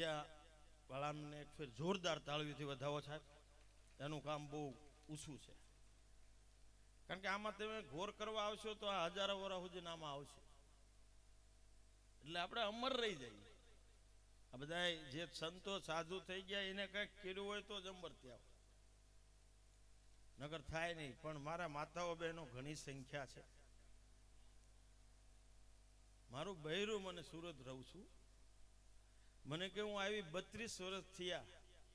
Media વાળાને એક ફેર જોરદાર તાળવીથી વધાવો સાહેબ. એનું કામ બહુ ઊંચું છે. કારણ કે આમાં તમે ઘોર કરવા આવશો તો આ હજારો વરા સુધી આમાં આવશે. એટલે આપણે અમર રહી જઈએ. આ બધા જે સંતો સાધુ થઈ ગયા, એને કંઈક કર્યું હોય તો જ અમર ત્યાં નગર થાય નહીં, પણ મારા માતાઓ બહેનો ઘણી સંખ્યા છે. મારું બહેરું મને સુરત રહું છું. મને કે હું આવી બત્રીસ વર્ષ થયા,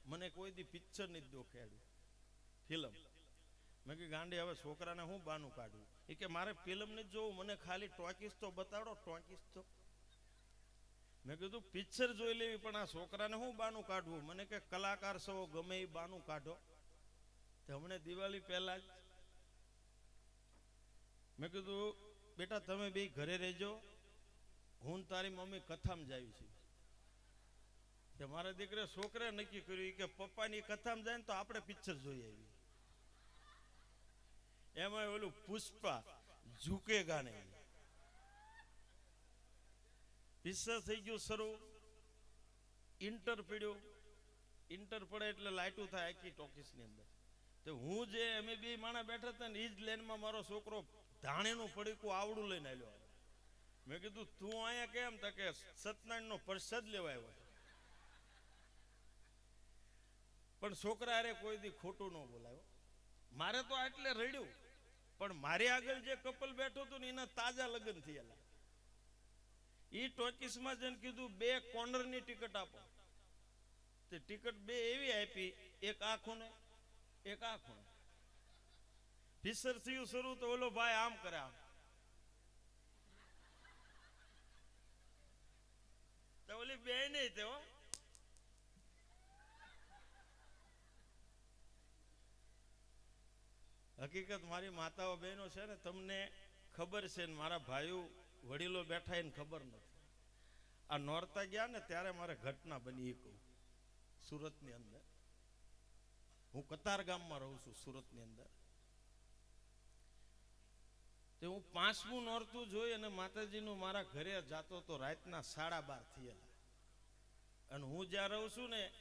મને કોઈ દી પિક્ચર નથી દેખાડ્યું. ફિલ્મ મેં કે ગાંડી, હવે છોકરાને હું બાનું કાઢવું એ કે, મારે ફિલ્મ નથી જોવું, મને ખાલી ટોકીસ તો બતાડો, ટોકીસ તો. મેં કીધું પિક્ચર જોઈ લેવી, પણ આ છોકરાને હું બાનું કાઢવું? મને કે, કલાકાર સૌ ગમે એ બાનું કાઢો. તે દિવાળી પહેલા જ મેં કીધું, બેટા, તમે બે ઘરે રહેજો. હું તારી મમ્મી કથામાં જાવી છે તે મારા દીકરે છોકરે નક્કી કર્યું કે પપ્પાની કથામાં જાય ને તો આપણે પિક્ચર જોઈ આવી એમાં ઓલું પુષ્પા ઝૂકેગા નહીં પિક્ચર થઈ ગયું શરૂ. ઇન્ટર પડ્યું. ઇન્ટર પડે એટલે લાઇટું થાય આખી ટોકીસની અંદર. તો હું જે અમે બે માણા બેઠા હતા ને એ જ લેનમાં મારો છોકરો ધાણીનું પડીકું આવડું લઈને આવ્યો મેં કીધું, તું અહીંયા કેમ તો કે સત્યનારાયણનો પ્રસાદ લેવા આવ્યો પણ છોકરા અરે કોઈ દી ખોટું ન બોલાયો મારે તો આટલે રડ્યું, પણ મારી આગળ જે કપલ બેઠો હતું ને એના તાજા લગ્ન થયેલા. એ ટોકીસમાં જઈને કીધું, બે કોર્નરની ટિકિટ આપો. તે ટિકિટ બે એવી આપી, એક આ ખૂણે એક આ ખૂણે ફિસર થયું શરૂ તો ઓલો ભાઈ આમ કરે આમ. તો ઓલી બે નહીં તે હકીકત મારી માતાઓ બહેનો છે ને, તમને ખબર છે ને, મારા ભાઈઓ વડીલો બેઠા એને ખબર નથી. આ નોરતા ગયા ને, ત્યારે મારે ઘટના બની એ કહું સુરતની અંદર. હું કતાર ગામમાં રહું છું સુરતની અંદર. તે હું પાંચમું નોરતું જોઈ અને માતાજીનું મારા ઘરે જાતો તો રાતના સાડા બાર થયેલા. અને હું જ્યાં રહું છું ને,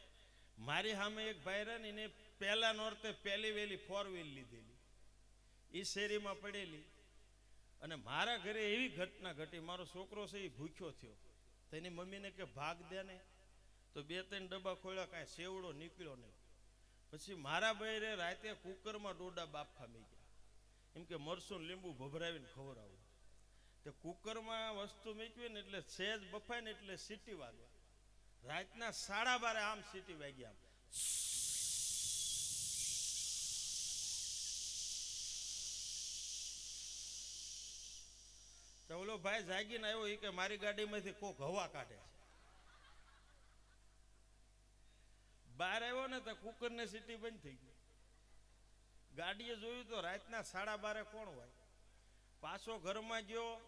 મારી સામે એક ભાઈ રહે ને, એને પહેલા નોરતે પહેલી વહેલી ફોર વ્હીલ લીધેલી. એ શેરીમાં પડેલી. અને મારા ઘરે એવી ઘટના ઘટી. મારો છોકરો છે એ ભૂખ્યો થયો. તો એની મમ્મીને કે ભાગ દે ને. તો બે ત્રણ ડબ્બા ખોલ્યા કાંઈ સેવડો નીકળ્યો નહીં. પછી મારા ભાઈ રાતે કુકરમાં ડોડા બાફા મી ગયા એમ કે મરસું લીંબુ ભભરાવીને ખવડાવું. તે કુકરમાં વસ્તુ મૂકવી ને એટલે સહેજ બફાય ને એટલે સીટી વાગે. રાતના સાડા બારે આમ સીટી વાગી આમ. તો ભાઈ જાગીને આવ્યો એ કે મારી ગાડીમાંથી કોક હવા કાઢે છે. બહાર આવ્યો ને તો કુકરને સીટી બંધ થઈ ગઈ. ગાડીએ જોયું તો રાતના સાડા બારે કોણ હોય? પાછો ઘરમાં ગયો.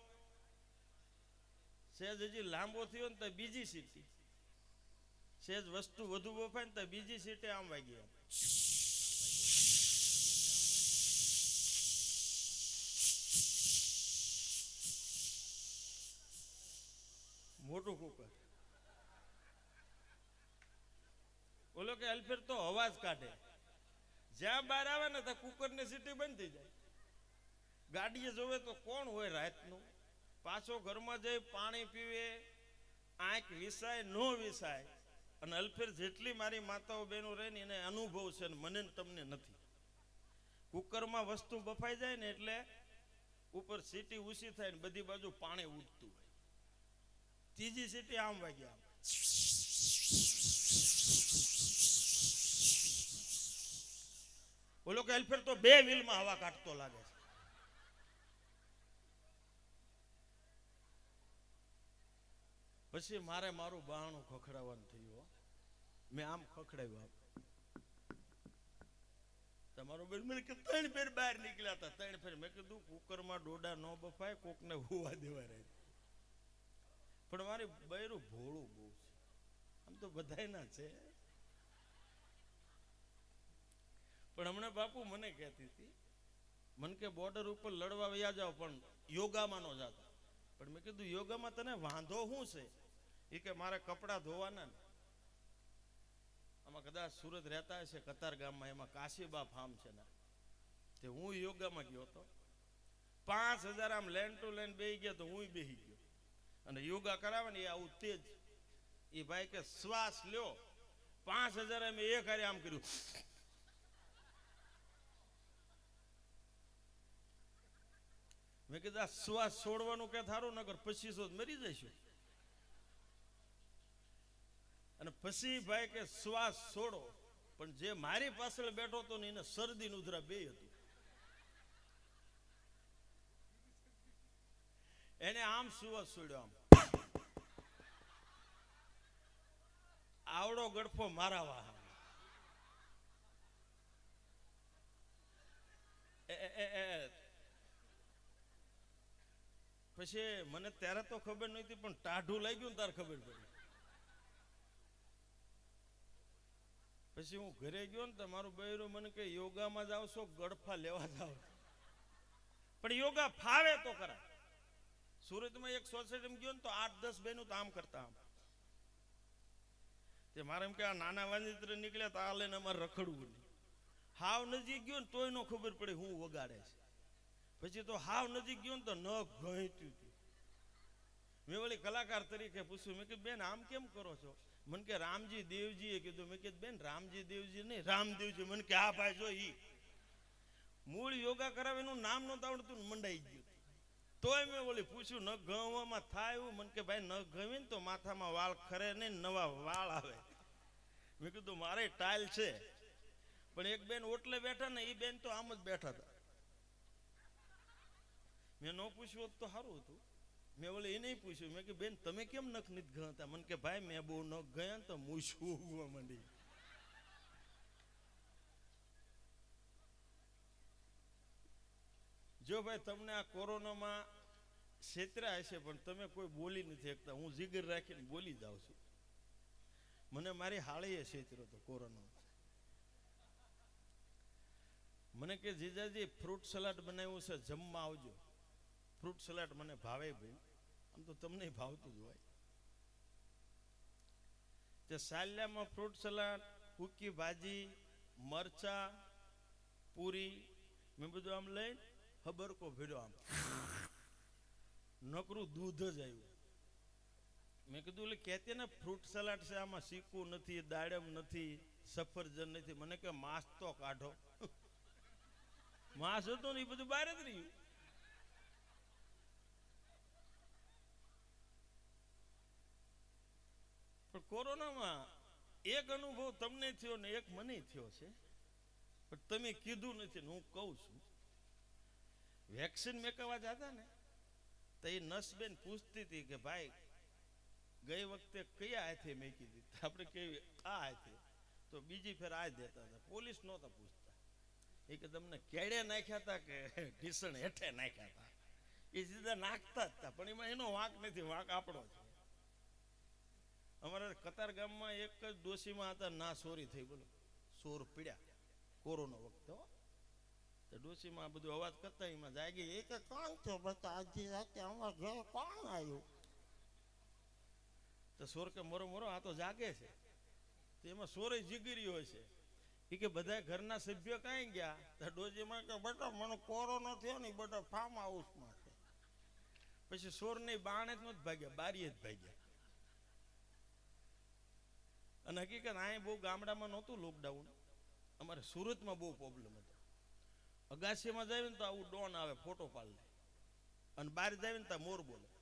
સેજ હજી લાંબો થયો ને તો બીજી સીટી. સેજ વસ્તુ વધુ બફાય ને તો બીજી સીટે આમ વાગી મોટું કુકર ઓલો કે અલ્ફેર તો અવાજ કાઢે. જ્યાં બહાર આવે ને તો કુકરની સીટી બંધ થઈ જાય. ગાડીએ જોવે તો કોણ હોય રાતનું? પાછો ઘરમાં જઈ પાણી પીવે, આંખ વિસાય, નો વિસાય. અને અલ્ફેર જેટલી મારી માતાઓ બહેનો રહે ને એને અનુભવ છે ને મને તમને નથી. કુકરમાં વસ્તુ બફાઈ જાય ને એટલે ઉપર સીટી ઊંચી થાય ને બધી બાજુ પાણી ઉડતું હોય. ત્રીજી સીટી આમ વાગી આમ ઓલો કે હેલ્પર તો બે વ્હીલમાં હવા કાઢતો લાગે છે. પછી મારે મારું બહાણું ખખડાવવાનું થયું. મેં આમ ખખડાવ્યું તમારું બેન મને ત્રણ ફેર બહાર નીકળ્યા હતા, ત્રણ ફેર. મેં કીધું કુકરમાં ડોડા ન બફાય, કોકને હોવા દેવા રહે. પણ મારી બૈરું ભોળું બહુ છે. આમ તો બધાયના છે. પણ હમણાં બાપુ મને કહેતી હતી, મને કે બોર્ડર ઉપર લડવા વયા જાઓ, પણ યોગામાં નો જાતા. પણ મેં કીધું, યોગામાં તને વાંધો શું છે? એ કે, મારે કપડાં ધોવાના ને. આમાં કદાચ સુરત રહેતા હશે, કતાર ગામમાં, એમાં કાશીબા ફાર્મ છે ને. તે હું યોગામાં ગયો હતો. પાંચ હજાર આમ લેન્ડ ટુ લેન્ડ બેહી ગયો તો હું બેહી ગયો. અને યોગા કરાવે ને એ આવું તેજ. એ ભાઈ કે શ્વાસ લ્યો. પાંચ હજાર અમે એક હારે આમ કર્યું. મેં કીધું, આ શ્વાસ છોડવાનું કે થારું? નગર પચીસો મરી જઈશું. અને પછી ભાઈ કે, શ્વાસ છોડો. પણ જે મારી પાછળ બેઠો હતો ને એને શરદી ઉધરા બે હતું. એને આમ શ્વાસ છોડ્યો આમ. ગડફો મારા એ. પછી મને ત્યારે તો ખબર નહોતી, પણ ટાઢું લઈ ગયું તાર ખબર પડી. પછી હું ઘરે ગયો ને તો મારું બૈરું મને કે યોગામાં જાવ છો ગડફા લેવા જાવ પણ યોગા ફાવે તો ખરા. સુરતમાં એક સોસાયટીમાં ગયો ને તો આઠ દસ બહેનું તો આમ કરતા આમ. તે મારે એમ કે આ નાના વાંજિત્ર નીકળ્યા તો આ લઈને અમારે રખડવું નહીં. હાવ નજીક ગયો ને તોય નો ખબર પડે હું વગાડે છે. પછી તો હાવ નજીક ગયો ને તો ન ઘટ્યું હતું. મેં વળી કલાકાર તરીકે પૂછ્યું, મેં કીધું, બેન, આમ કેમ કરો છો? મને કે, રામજી દેવજીએ કીધું. મેં કીધું, બેન, રામજી દેવજી નહીં રામદેવજી મને કે, આ ભાઈ જો ઈ. મૂળ યોગા કરાવે એનું નામ નહોતું આવડતું મંડાઈ ગયું તોય મેં ઓલી પૂછ્યું ન ગવામાં થાય એવું? મને કે, ભાઈ ન ગમે ને તો માથામાં વાળ ખરે નહીં નવા વાળ આવે. મેં કીધું, મારે ટાઈલ છે. પણ એક બેન ઓટલે બેઠા ને એ બેન તો આમ જ બેઠા હતા. મેં ન પૂછ્યું તો સારું હતું. મેં બોલે એ નહીં પૂછ્યું. મેં કે બેન, તમે કેમ નખ નથી ગણતા મને કે, ભાઈ, મેં બહુ નખ ગયા તો મૂછું ઉગવા માંડી. જો ભાઈ, તમને આ કોરોનામાં છેતરા હશે પણ તમે કોઈ બોલી નથી શકતા. હું જીગર રાખીને બોલી જાઉં છું. મને મારી હાળીએ છેતર્યો હતો કોરોનો. મને કે જીજાજી, ફ્રૂટ સલાડ બનાવ્યું છે, જમવા આવજો. ફ્રૂટ સલાડ મને ભાવે ભાઈ. આમ તો તમને ભાવતું જ હોય. તે સાલ્યામાં ફ્રૂટ સલાડ, કૂકી ભાજી, મરચા, પૂરી, મેં બધું આમ લઈને હબરકો ભીડો આમ. નકરું દૂધ જ આવ્યું. મેં કીધું, એટલે કહેતી ને ફ્રૂટ સલાડ છે, આમાં શીકું નથી, દાડમ નથી, સફરજન નથી. મને કે, માંસ તો કાઢો. માંસ હતું ને, એ બધું બહાર જ રહ્યું. પણ કોરોનામાં એક અનુભવ તમને થયો ને, એક મને થયો છે. પણ તમે કીધું નથી ને, હું કહું છું. વેક્સિન મેકવા જતા ને, તો એ નસબેન પૂછતી હતી કે, ભાઈ ગઈ વખતે કયા હાથે મેકી દીધી? આપણે કેવી આ હાથે. તો બીજી ફેર આ દેતા હતા. પોલીસ નહોતા પૂછતા. એ કે તમને કેડે નાખ્યા હતા કે ઢીસણ હેઠે નાખ્યા હતા એ સીધા નાખતા જ હતા પણ એમાં એનો વાંક નથી. વાંક આપણો છે. અમારા કતાર ગામમાં એક જ ડોશીમાં હતા, ના સોરી થઈ, બોલો. સોર પીડ્યા કોરોના વખતે, હો. તો ડોશીમાં બધું અવાજ કરતા એમાં જાગી. એ કે કોણ છો બતા આજે રાતે અમારા ઘરે કોણ આવ્યું? તો સોર કે, મોરો મોરો, આ તો જાગે છે. તો એમાં સોરે જીગરી હોય છે. એ કે બધા ઘરના સભ્યો કાંઈ ગયા? તો ડોજીમાં કે, બેટા, મને કોરોનો થયો ને બેટા ફાર્મ હાઉસમાં છે. પછી સોર નહીં, બાણે જ નથી ભાગ્યા, બારીએ જ ભાગ્યા. અને હકીકત અહીંયા બહુ ગામડામાં નહોતું લોકડાઉન અમારે સુરતમાં બહુ પ્રોબ્લેમ હતો. અગાસીમાં જાય ને તો આવું ડોન આવે, ફોટો પાડ લે અને બહાર જાય ને તો મોર બોલે.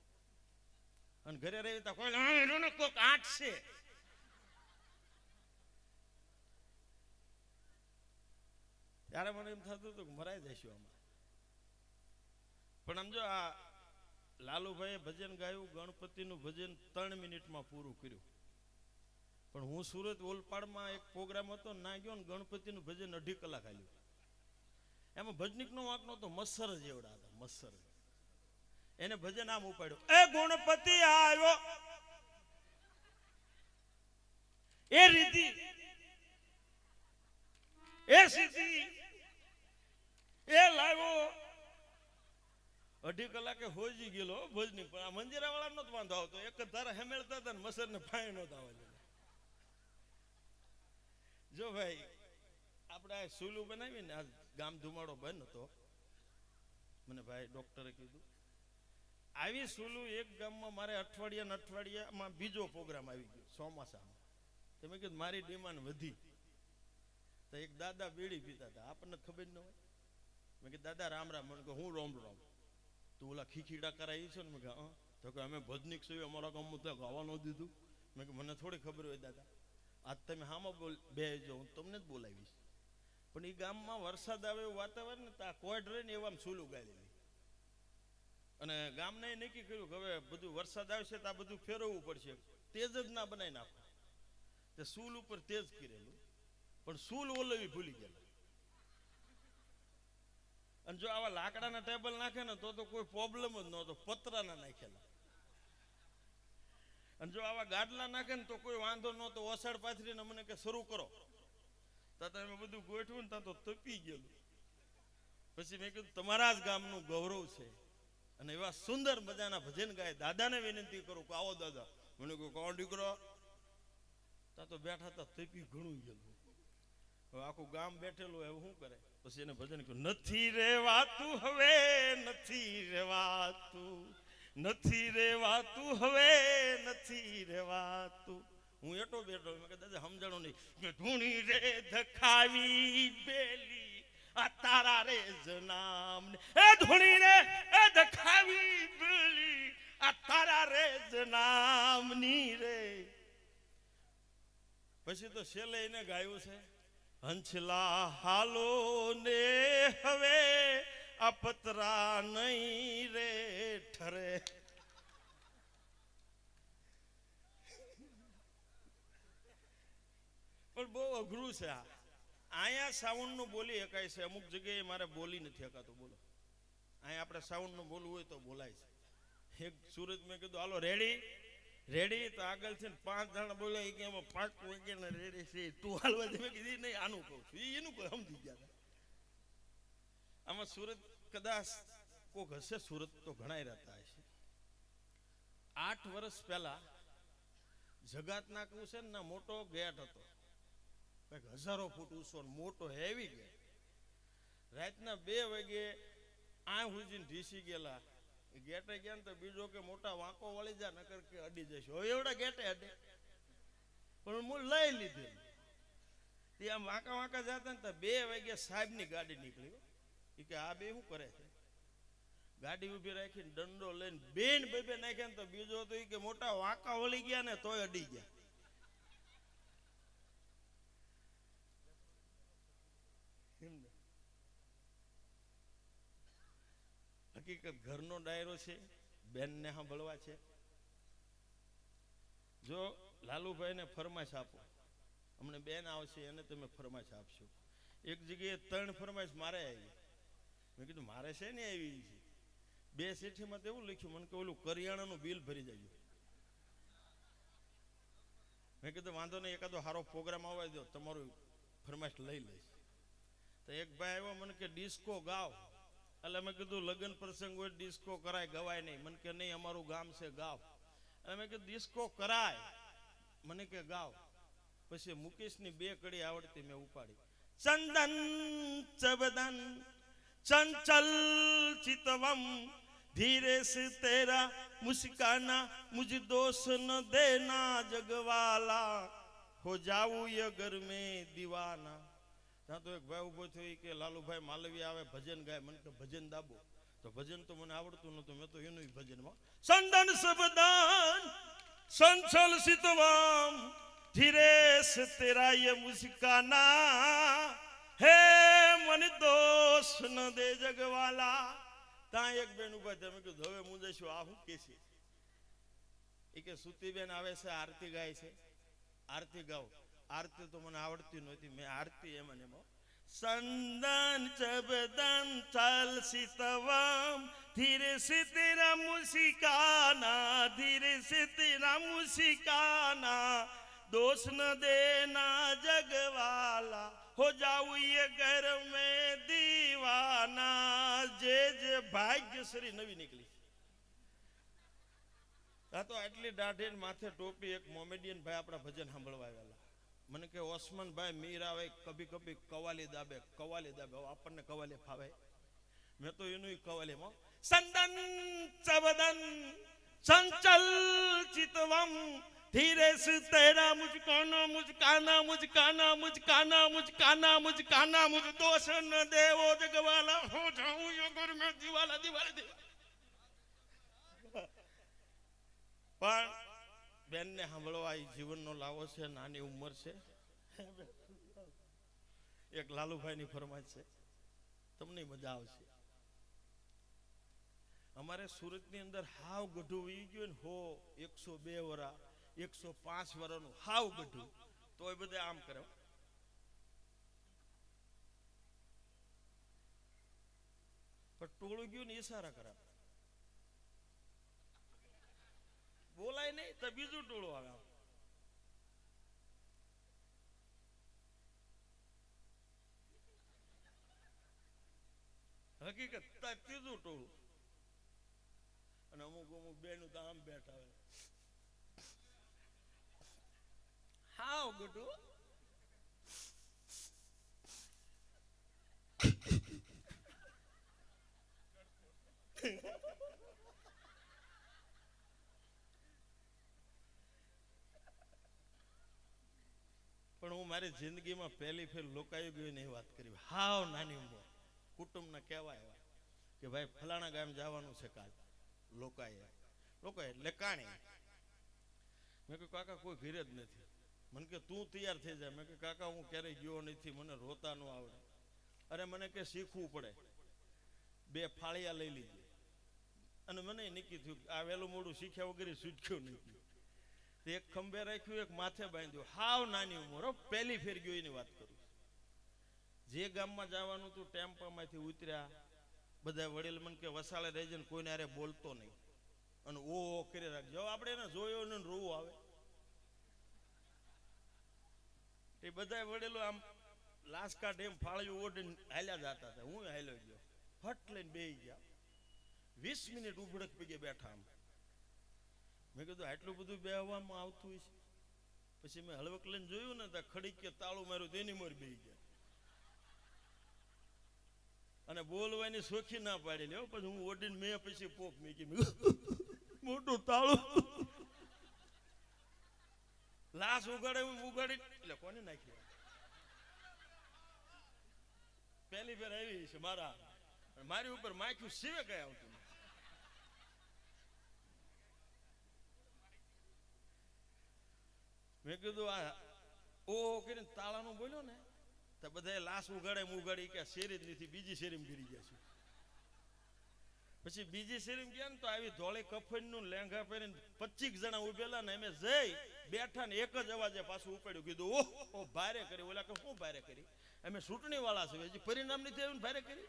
અને ઘરે રહી કોક આઠ છે. ત્યારે મને એમ થતું હતું કે મરાઈ જઈશું આમાં. પણ આમ જો આ લાલુભાઈએ ભજન ગાયું, ગણપતિનું ભજન ત્રણ મિનિટમાં પૂરું કર્યું. પણ હું સુરત ઓલપાડમાં એક પ્રોગ્રામ હતો, ના ગયો ને ગણપતિનું ભજન અઢી કલાક આવ્યું એમાં ભજનિકનો વાંક નહોતો, મસર એવડા હતા, મસર. એને ભજન આમ ઉપાડ્યું. એ ગુણપતિ આવ્યો એ રીતિ એ સીધી. એ લાવ્યો. અઢી કલાકે હોજી ગયેલો ભજની. પણ આ મંજીરા વાળા નતો વાંધો આવતો. એક ધારા હેમેળતા હતા મસર ને ફાય નો આવવા જો ભાઈ, આપણે આ બનાવી ને, આ ગામ ધુમાડો બંધ હતો. મને ભાઈ ડોક્ટરે કીધું આવી સુલું એક ગામમાં મારે અઠવાડિયા અઠવાડિયામાં બીજો પ્રોગ્રામ આવી ગયો, ચોમાસામાં. તમે કીધું મારી ડિમાન્ડ વધી. તો એક દાદા બીડી પીતા હતા. આપણને ખબર ન હોય. મેં કીધું, દાદા, રામ રામ. મને કહે હું રોમ રોમ. તું ઓલા ખીખીડા કરાવી છે ને? મેં "હં." તો કે, અમે ભજનીક છીએ, અમારા ગામમાં ત્યાં ગાવા ન દીધું. મેં કે મને થોડી ખબર હોય, દાદા. આજ તમે હામાં બોલ, બે હું તમને જ બોલાવીશ. પણ એ ગામમાં વરસાદ આવે એવું વાતાવરણ ને ત્યાં કોઈડ રહીને ને એવા સુલું ગાયેલી અને ગામને નક્કી કર્યું કે હવે બધું વરસાદ આવશે તો આ બધું ફેરવવું પડશે. તેજ જ ના બનાવી નાખો. તે સૂલ ઉપર તેજ કરેલું. પણ સૂલ ઓલવી ભૂલી ગયેલા. અને જો આવા લાકડાના ટેબલ નાખે ને તો તો કોઈ પ્રોબ્લેમ જ નહોતો. પતરાના નાખેલા. અને જો આવા ગાડલા નાખે ને તો કોઈ વાંધો નહોતો. ઓસાડ પાથરીને મને કે શરૂ કરો. તો તમે બધું ગોઠવું ને ત્યાં તો તપી ગયેલું. પછી મેં કીધું, તમારા જ ગામનું ગૌરવ છે. અને એવા સુંદર મજાના ભજન ગાય. દાદાને વિનંતી કરું આવો દાદા. મને કહ્યું કોણ દીકરો. ત્યાં તો બેઠા હતા તપી ઘણું ગયેલું. હવે આખું ગામ બેઠેલું હવે શું કરે? પછી એને ભજન કહ્યું, નથી રેવાતું હવે, નથી રેવાતું નથી રેવાતું હવે, નથી રેવાતું હું એટો બેઠો, મેં દાદા, સમજાણો નહીં. ધૂણી રે ધખાવી બેલી. આ તારા રે જનામ એ ધૂણી રે એ દખાવી બેલી આ તારા રે જનામની રે. પછી તો છેલ્લે એને ગાયું છે, હંછલા હાલો ને હવે આ પતરા નહીં રે ઠરે. પણ બહુ અઘરું છે આ. અહીંયા સાઉન્ડનું બોલી શકાય છે. અમુક જગ્યાએ મારે બોલી નથી શકાતું બોલો. અહીંયા આપણે સાઉન્ડનું બોલવું હોય તો બોલાય છે. એક સુરત મેં કીધું, હાલો, રેડી? રેડી? તો આગળથી ને પાંચ જણા બોલ્યા કે એમાં પાંચ વાગે ને રેડી છે. તું હાલવા મેં કીધું નહીં, આનું કહું છું. એનું કોઈ સમજી ગયા આમાં સુરત કદાચ કોક હશે, સુરત તો ઘણાય રહેતા હશે. આઠ વર્ષ પહેલા જગાતના કહું છે ને મોટો ગેટ હતો. હજારો ફૂટ ઊંચો મોટો હેવી ગેટ રાતના બે વાગે આ હુજીને ઢીસી ગયેલા. ગેટે ગયા ને તો બીજો કે મોટા વાંકો વળી જા, નકર કે અડી જશે. હવે એવડા ગેટે અડે. પણ હું લઈ લીધેલું તે આમ વાંકા વાંકા જતા ને તો બે વાગે સાહેબની ગાડી નીકળી એ કે, આ બે શું કરે છે? ગાડી ઊભી રાખીને દંડો લઈને બેન બે નાખ્યા ને તો બીજો તો એ કે, મોટા વાંકા વળી ગયા ને તોય અડી ગયા. હકીકત ઘરનો ડાયરો છે, બેનને સાંભળવા છે. જો લાલુભાઈને ફરમાશ આપો. અમને બેન આવશે, એને તમે ફરમાશ આપશો. એક જગ્યાએ ત્રણ ફરમાઈશ મારે આવી. મેં કીધું, મારે છે ને આવી છે બે ચિઠ્ઠીમાં તો એવું લખ્યું, મને કે ઓલું કરિયાણાનું બિલ ભરી જાય મેં કીધું, વાંધો નહીં, એકાદો સારો પ્રોગ્રામ આવવા દો તમારું ફરમાઈશ લઈ લઈશ. તો એક ભાઈ આવ્યો, મને કે, ડિસ્કો ગાવ. એટલે મેં કીધું, લગ્ન પ્રસંગ હોય ડિસ્કો કરાય, ગવાય નહીં. મને કે નહીં, અમારું ગામ છે ગાવ. એટલે મેં કીધું ડિસ્કો કરાય. મને કે ગાવ. પછી મુકેશની બે કડી આવડતી મેં ઉપાડી. ચંદન, ચબદન, ચંચલ, ચિતવમ, ધીરે સે તેરા મુસ્કાના મુજ દોષ ન દેના, જગવાલા. હો જાવું ય ઘર મેં દીવાના. ત્યાં તો એક ભાઈ ઊભો થયો કે, લાલુભાઈ માલવી આવે, ભજન ગાય. મને કે ભજન દાબો. તો ભજન તો મને આવડતું નતું મેં તો એનું ભજનમાં. સંદન સબદાન સંચલ સિતવામ ધીરેશ તેરા ये મુસ્કાના. હે મન દોષ ન દે જગવાલા. ત્યાં એક બેન ઊભા થયા. મેં કીધું હવે હું જઈશું. આ હું કે છે? એ કે, સુતીબેન આવે છે, આરતી ગાય છે. આરતી ગાઓ. આરતી તો મને આવડતી નહોતી, મેં આરતી એમ અને સંદન ચબદન ચલ સિતવમ, ધીરે સિતરા મુસિકાના, ધીરે સિતરા મુસિકાના. દોષ ન દેના જગવાલા, હો જાઉં એ ઘર મેં દીવાના. જે જે ભાગ્યશ્રી નવી નીકળી. આ તો આટલી દાઢી માથે ટોપી એક મોમેડિયન ભાઈ આપણા ભજન સાંભળવા આવેલા. મને કે ઓસમાનભાઈ, મીર આવે, કભી કભી કવાલી દાબે કવાલી દાબે. આપણને કવાલી ફાવે. મેં તો એનું કવાલીમાં સંદન, ચવદન ચંચલ ચિતવમ ધીરે તેરા, મુજકાના મુજકાના મુજકાના મુજકાના મુજકાના મુજકાના મુજ દોષ ન દેવો જગવાલા. હો જાઉં યગર મે દીવાલા, દિવાલા દી પણ બેનને સાંભળવા એ જીવનનો લાવો છે, નાની ઉંમર છે. એક લાલુભાઈની ફરમાઈશ છે, તમને મજા આવશે. અમારે સુરતની અંદર હાવ ગઢું વી ગયું ને હો, એકસો બે વરા, એકસો પાંચ વરાનું હાવ ગઢું. તો એ બધા આમ કરે. પણ ટોળું ગયું ને ઈશારા કરે બોલાય નહીં, તો બીજું ટોળું આવે હકીકત ત્રીજું ટોળું. અને અમુક અમુક બેનું તો આમ બેઠા હોય. હાવ ગટુ પણ હું મારી જિંદગીમાં પહેલી ફેર લોકાઈ ગયો એની વાત કરી. હાવ નાની ઉંમર. કુટુંબને કહેવા એવા કે ભાઈ, ફલાણા ગામ જવાનું છે કાલ. લોકાએ લોકાએ એટલે મેં કહ્યું, કાકા, કોઈ ઘીરે જ નથી. મને કે તું તૈયાર થઈ જાય મેં કે કાકા, હું ક્યારેય ગયો નથી. મને રોતા ન આવડે. અરે, મને કે શીખવું પડે. બે ફાળિયા લઈ લીધી. અને મને નક્કી થયું આ વહેલું મોડું શીખ્યા વગેરે શીખ્યું નથી. તે એક ખંભે રાખ્યું, એક માથે બાંધ્યું. હાવ નાની ઉંમર પેલી ફેર ગયો એની વાત કરું જે ગામમાં જવાનું તું ટેમ્પામાંથી ઉતર્યા. બધા વડીલ મને કે, વસાળે રહેજે ને કોઈને હારે બોલતો નહીં. અને ઓ ઓ કરી રાખજો. આપણે એને જોયો ને રોવું આવે. એ બધા વડીલો આમ લાશ કાઢે એમ ફાળ્યું ઓઢીને હાલ્યા જતા હતા. હું હાલ્યો ગયો. ફટ લઈને બેહી ગયા. વીસ મિનિટ ઉભડક પીગે બેઠા આમ. મેં કીધું, આટલું બધું બેહવામાં આવતું હોય પછી મેં હળવક લઈને જોયું ને ત્યાં ખડી કે તાળું માર્યું તેની મોર બેહી ગયા. અને બોલવાની સોખી ના પાડી હો, પછી હું ઓડીને મેં પછી પોક મૂકી મોટું તાળું. લાશ ઉગાડે ઉગાડી, એટલે કોને નાખી પહેલી ફેર આવી છે મારા, મારી ઉપર માખ્યું સિવે કઈ આવતું મેં કીધું, આ ઓ કરીને તાળાનું બોલ્યો ને, તો બધા લાશ ઉગાડે ઉગાડી કે શેરી જ નથી, બીજી શેરીમાં ગીરી ગયા છે. પછી બીજી શેરીમ ગયા ને તો આવી ધોળી કફનનું લેંઘા પહેરીને પચીસ જણા ઉભેલા ને અમે જઈ બેઠા ને એક જ અવાજે પાછું ઉપાડ્યું, કીધું, ઓહો, ભારે કરી. ઓલા કે, શું ભારે કરી? અમે ચૂંટણી વાળા છે હજી પરિણામ નથી આવ્યું ભારે કરી?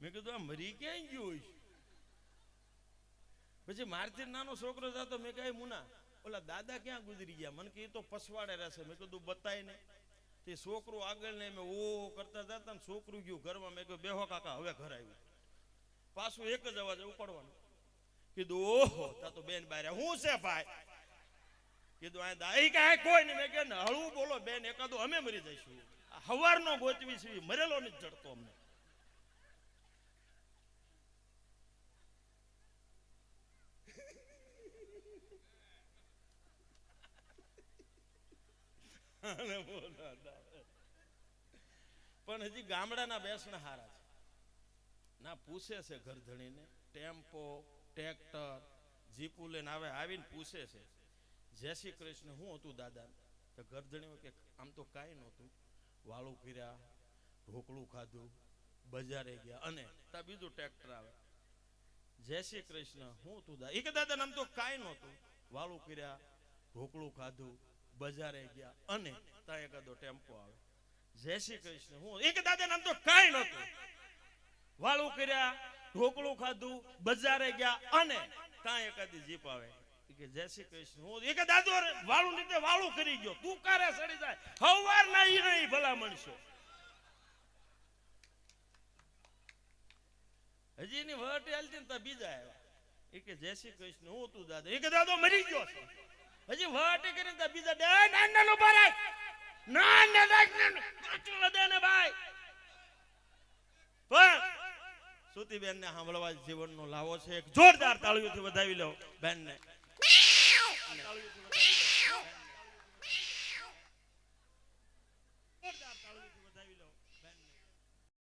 મેં કીધું, આ મરી ક્યાંય ગયું હોય? પછી મારથી નાનો છોકરો જતો, મેં કહે મુના ઓલા દાદા ક્યાં ગુજરી ગયા? મને કે એ તો પછવાડે રહેશે. મેં કીધું, બતાય ને તે છોકરું આગળ ને મેં ઓ કરતા જતા ને છોકરું ગયું ઘરમાં. મેં કહ્યું બેહો કાકા, હવે ઘર આવ્યું. પાછું એક જ અવાજ ઉપાડવાનું. કીધું, ઓહો, તા તો બેન બારે. હું છે ભાઈ? કીધું, આ દાઈ કાંઈ કોઈ નહીં. મેં કે હળવું બોલો બેન, એકાદું અમે મરી જઈશું. હવારનો ગોચવી છે મરેલો નથી જડતો અમને. પણ હજી ગામડાના બેસણ હારા છે. ના, પૂછે છે ઘરધણીને, ટેમ્પો, ટ્રેક્ટર, જીપુ લઈને આવે, આવીને પૂછે છે. જય શ્રી કૃષ્ણ, હું હતું દાદા? તો ઘરધણી કે, આમ તો કાંઈ નહોતું. વાળું ફીર્યા, ઢોકળું ખાધું, બજારે ગયા. અને ત્યાં બીજું ટ્રેક્ટર આવે. જય શ્રી કૃષ્ણ, હું તું દા એ કે, દાદા, આમ તો કાંઈ નહોતું. વાળું કર્યા ઢોકળું ખાધું બજારે ગયા અને તા એકાદો ટેમ્પો આવે. જય શ્રી કૃષ્ણ. હું એક દાદા નામ તો કાંઈ નહોતું. વાળું કર્યા, ઢોકળું ખાધું, બજારે ગયા અને ત્યાં એકાદી જીપ આવે. કે જય શ્રી કૃષ્ણ. હું એક દાદુ વાળું રીતે વાળું કરી ગયો. તું કારે સડી જાય? હવાર ના ઈ નહીં ભલા મણશો હજી ની વટ હાલતી ને ત્યાં બીજા આવ્યા. એ કે જય શ્રી કૃષ્ણ. હું તું દાદા. એ કે દાદો મરી ગયો છે. હજી વહટી કરીને બીજા ડે ના ના રાખ ને. પાછું વધે ને ભાઈ. પણ સુતીબેન ને સાંભળવા જીવન નો લાવો છે. એક જોરદાર તાળીઓથી વધાવી લો બેન ને તાળીઓથી.